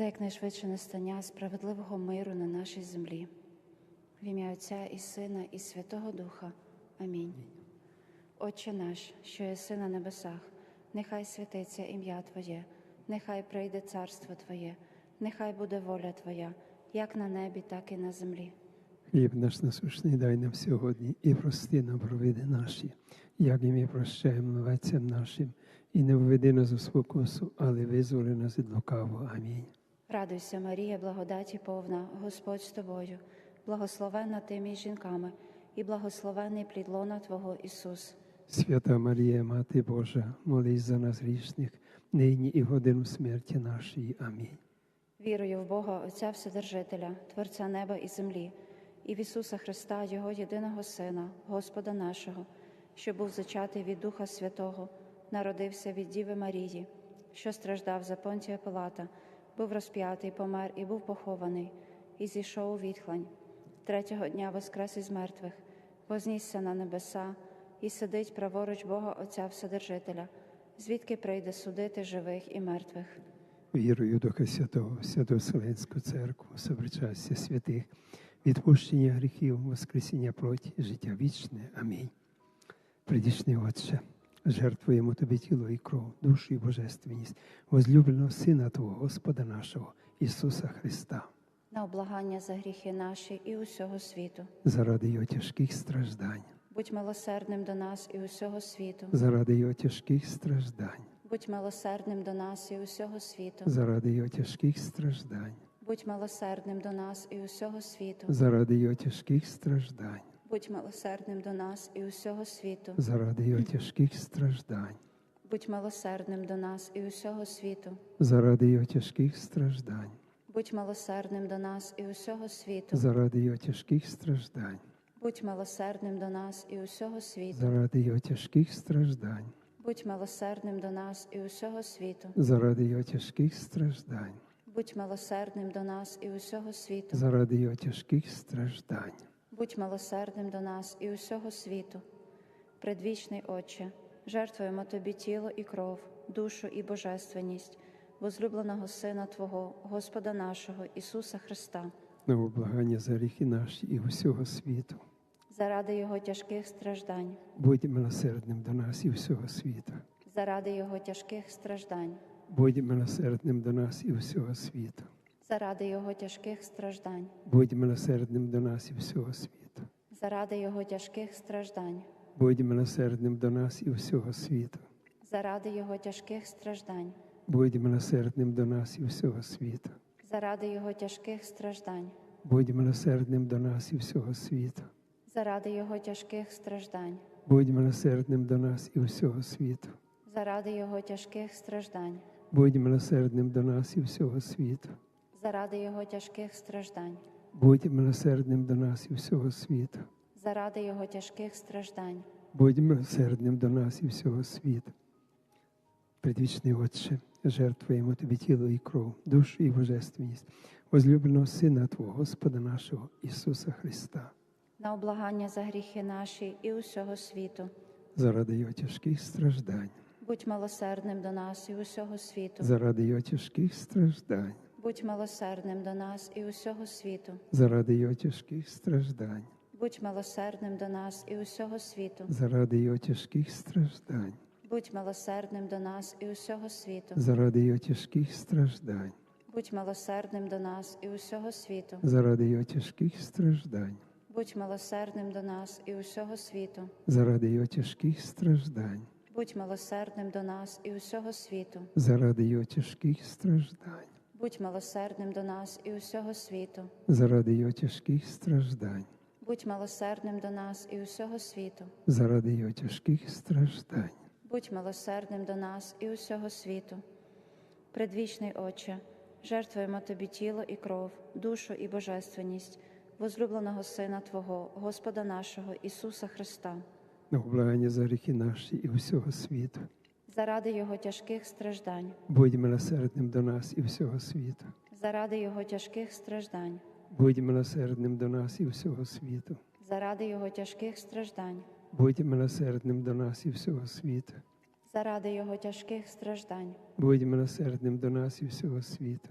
за якнайшвидше настання справедливого миру на нашій землі. В ім'я Отця і Сина, і Святого Духа. Амінь. Отче наш, що єси на небесах, нехай святиться ім'я Твоє, нехай прийде царство Твоє, нехай буде воля Твоя, як на небі, так і на землі. Хліб наш насущний дай нам сьогодні і прости нам провини наші, як і ми прощаємо новецям нашим, і не введи нас у спокусу, але визволи нас від лукавого. Амінь. Радуйся, Марія, благодаті повна, Господь з тобою, благословенна ти між жінками, і благословений плід лона Твого Ісус. Свята Марія, Мати Божа, молись за нас грішних, нині і в годину смерті нашої. Амінь. Вірую в Бога, Отця Вседержителя, Творця неба і землі, і в Ісуса Христа, Його єдиного Сина, Господа нашого, що був зачатий від Духа Святого, народився від Діви Марії, що страждав за Понтія Пилата, був розп'ятий, помер і був похований, і зійшов у відхлань. Третього дня воскрес із мертвих, вознісся на небеса і сидить праворуч Бога Отця Вседержителя, звідки прийде судити живих і мертвих. Вірую Духа Святого, Святу Вселенську Церкву, собричастя святих, відпущення гріхів, воскресіння плоті, життя вічне. Амінь. Предішний Отче, жертвуємо Тобі тіло і кров, душу і божественність, возлюбленого Сина Твого, Господа нашого, Ісуса Христа, на облагання за гріхи наші і усього світу. заради Його тяжких страждань, Будь милосердним до нас і усього світу. заради Його тяжких страждань, Будь милосердним до нас і усього світу. заради Його тяжких страждань, Будь милосердним до нас і усього світу. заради Його тяжких страждань, Будь милосердним до нас і усього світу. заради Його тяжких страждань. Будь милосердним до нас і усього світу. заради його тяжких страждань, Будь милосердним до нас і усього світу. заради його тяжких страждань, Будь милосердним до нас і усього світу. заради його тяжких страждань, Будь милосердним до нас і усього світу. заради його тяжких страждань, Будь милосердним до нас і усього світу. заради його тяжких страждань. Будь милосердним до нас і усього світу. Предвічний Отче, жертвуємо Тобі тіло і кров, душу і божественність, возлюбленого Сина Твого, Господа нашого Ісуса Христа, На облагання за гріхи наші і усього світу. заради Його тяжких страждань, Будь милосердним до нас і всього світу. заради Його тяжких страждань, Будь милосердним до нас і всього світу. Заради Його тяжких страждань, Будь милосердним до нас і всього світу. заради Його тяжких страждань, Будь милосердним до нас і всього світу. заради Його тяжких страждань, Будь милосердним до нас і всього світу. заради Його тяжких страждань, Будь милосердним до нас і всього світу. заради Його тяжких страждань, Будь милосердним до нас і всього світу. заради Його тяжких страждань. Будь милосердним до нас і всього світу. Заради Його тяжких страждань, Будь милосердним до нас і всього світу. заради Його тяжких страждань, Будь милосердним до нас і всього світу. Предвічний Отче, жертвуємо Тобі тіло і кров, душу і божественність, возлюбленого Сина Твого, Господа нашого Ісуса Христа, на облагання за гріхи наші і усього світу. заради Його тяжких страждань, Будь милосердним до нас і усього світу. заради Його тяжких страждань, Будь милосердним до нас і усього світу. заради Його тяжких страждань, Будь милосердним до нас і усього світу. заради Його тяжких страждань, Будь милосердним до нас і усього світу. заради Його тяжких страждань, Будь милосердним до нас і усього світу. заради Його тяжких страждань, Будь милосердним до нас і усього світу. заради Його тяжких страждань, Будь милосердним до нас і усього світу. заради Його тяжких страждань, Будь милосердним до нас і усього світу. заради Його тяжких страждань, Будь милосердним до нас і усього світу. заради Його тяжких страждань. Будь милосердним до нас і усього світу. Предвічний Отче, жертвуємо Тобі тіло і кров, душу і божественність, возлюбленого Сина Твого, Господа нашого Ісуса Христа, на облагання за гріхи наші і всього світу. Заради Його тяжких страждань, Будь милосердним до нас і всього світу. заради Його тяжких страждань, Будь милосердним до нас і всього світу. заради Його тяжких страждань, Будь милосердним до нас і всього світу. заради Його тяжких страждань, Будь милосердним до нас і всього світу.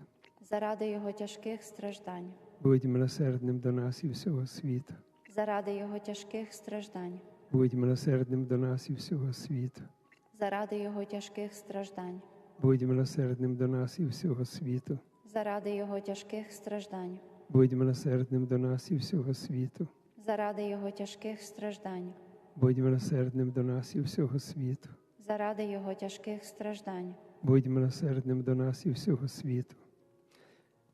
заради Його тяжких страждань, Будь милосердним до нас і всього світу. заради Його тяжких страждань, Будь милосердним до нас і всього світу. Заради Його тяжких страждань, Будь милосердним до нас і всього світу. заради Його тяжких страждань, Будь милосердним до нас і всього світу. заради Його тяжких страждань, Будь милосердним до нас і всього світу. заради Його тяжких страждань, Будь милосердним до нас і всього світу.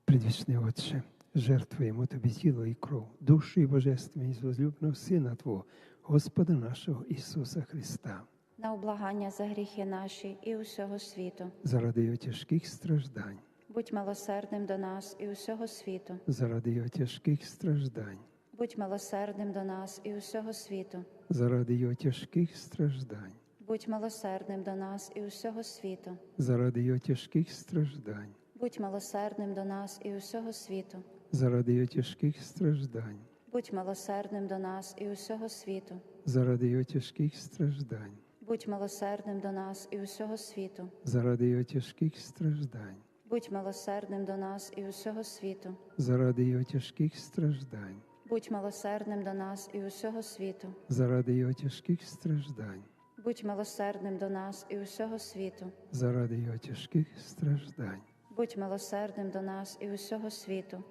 Предвічний Отче, жертвуємо Тобі тіло і кров, душу і божественність возлюбного Сина Твого, Господа нашого Ісуса Христа, на облагання за гріхи наші і усього світу. заради Його тяжких страждань, Будь милосердним до нас і усього світу. заради Його тяжких страждань, Будь милосердним до нас і усього світу. заради Його тяжких страждань, Будь милосердним до нас і усього світу. заради Його тяжких страждань, Будь милосердним до нас і усього світу. заради Його тяжких страждань, Будь милосердним до нас і усього світу. заради Його тяжких страждань, Будь милосердним до нас і усього світу. заради Його тяжких страждань, Будь милосердним до нас і усього світу. заради Його тяжких страждань, Будь милосердним до нас і усього світу. заради Його тяжких страждань, Будь милосердним до нас і усього світу. заради Його тяжких страждань. Будь милосердним до нас і усього світу.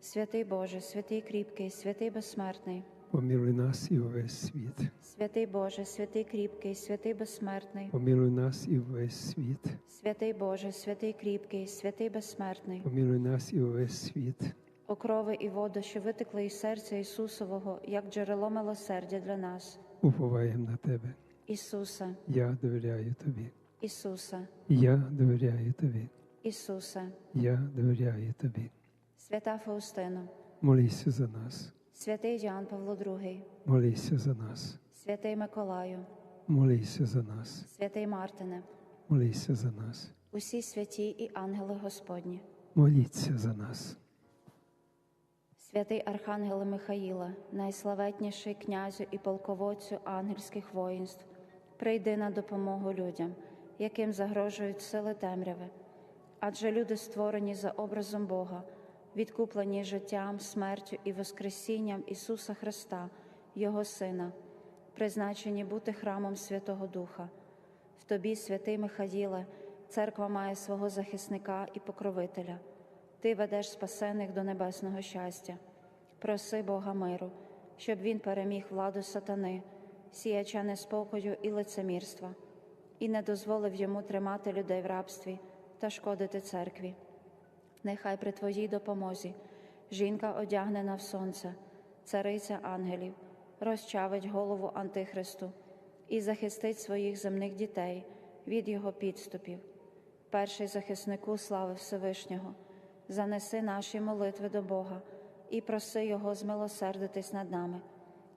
Святий Боже, святий кріпкий, святий безсмертний. Помилуй нас і увесь світ. Святий Боже, святий кріпкий, святий безсмертний. Помилуй нас і увесь світ. Святий Боже, святий кріпкий, святий безсмертний. Помилуй нас і увесь світ. Окрови і воду, що витекли із серця Ісусового, як джерело милосердя для нас. Уповаємо на тебе. Ісусе, Я довіряю тобі. Ісусе, Я довіряю тобі. Ісусе, Я довіряю тобі. свята Фаустино, Молися за нас. Святий Ян Павло II, Молися за нас. святий Миколаю, Молися за нас. святий Мартине, Молися за нас. усі святі і ангели Господні, Моліться за нас. святий Архангеле Михаїла, найславетніший князю і полководцю ангельських воїнств, прийди на допомогу людям, яким загрожують сили темряви. Адже люди створені за образом Бога, відкуплені життям, смертю і Воскресінням Ісуса Христа, Його Сина, призначені бути храмом Святого Духа. В тобі, святий Михаїле, церква має свого захисника і покровителя. Ти ведеш спасених до небесного щастя. Проси Бога миру, щоб він переміг владу сатани, сіяча неспокою і лицемірства, і не дозволив йому тримати людей в рабстві та шкодити церкві. Нехай при твоїй допомозі жінка одягнена в сонце, цариця ангелів, розчавить голову Антихристу і захистить своїх земних дітей від його підступів. Перший захиснику слави Всевишнього, занеси наші молитви до Бога і проси Його змилосердитись над нами.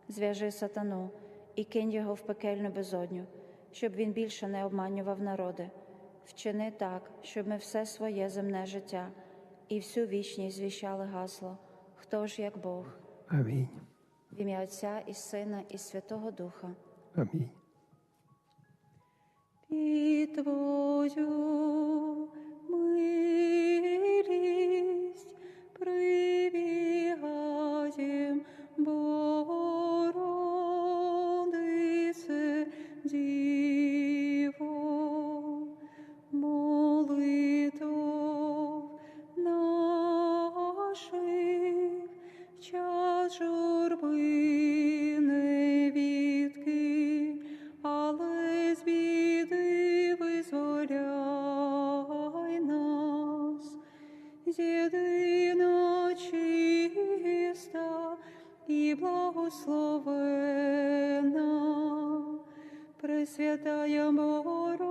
Зв'яжи сатану і кинь його в пекельну безодню, щоб він більше не обманював народи. Вчини так, щоб ми все своє земне життя і всю вічність звіщали гасло, хто ж як Бог, Амінь. в ім'я Отця і Сина, і Святого Духа. Амінь. Під Твою єдина чиста і благословена, Пресвятая Бога.